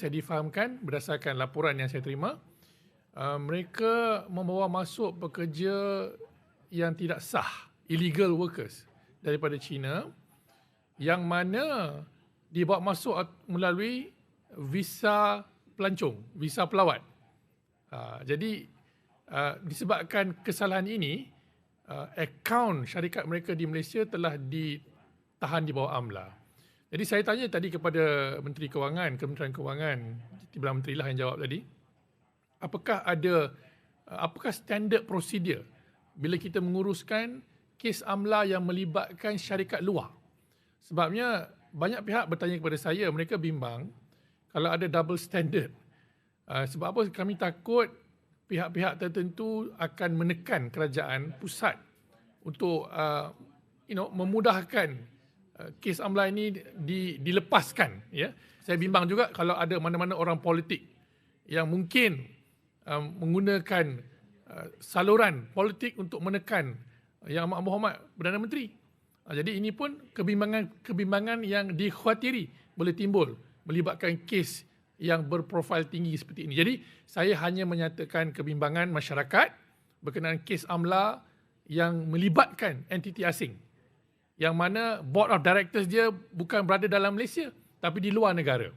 saya difahamkan berdasarkan laporan yang saya terima, uh, mereka membawa masuk pekerja yang tidak sah, illegal workers daripada China yang mana dibawa masuk melalui visa pelancong, visa pelawat. Uh, jadi uh, disebabkan kesalahan ini, uh, akaun syarikat mereka di Malaysia telah ditahan di bawah AMLA. Jadi saya tanya tadi kepada Menteri Kewangan, Kementerian Kewangan, Timbalan Menteri lah yang jawab tadi, apakah ada, apakah standard prosedur bila kita menguruskan kes AMLA yang melibatkan syarikat luar? Sebabnya banyak pihak bertanya kepada saya, mereka bimbang kalau ada double standard. Uh, sebab apa kami takut pihak-pihak tertentu akan menekan kerajaan pusat untuk uh, you know memudahkan kes AMLA ini di, dilepaskan ya. Saya bimbang juga kalau ada mana-mana orang politik yang mungkin um, menggunakan uh, saluran politik untuk menekan Yang Amat Berhormat Perdana Menteri. Uh, jadi ini pun kebimbangan kebimbangan yang dikhawatiri boleh timbul melibatkan kes yang berprofil tinggi seperti ini. Jadi saya hanya menyatakan kebimbangan masyarakat berkenaan kes AMLA yang melibatkan entiti asing. Yang mana board of directors dia bukan berada dalam Malaysia tapi di luar negara.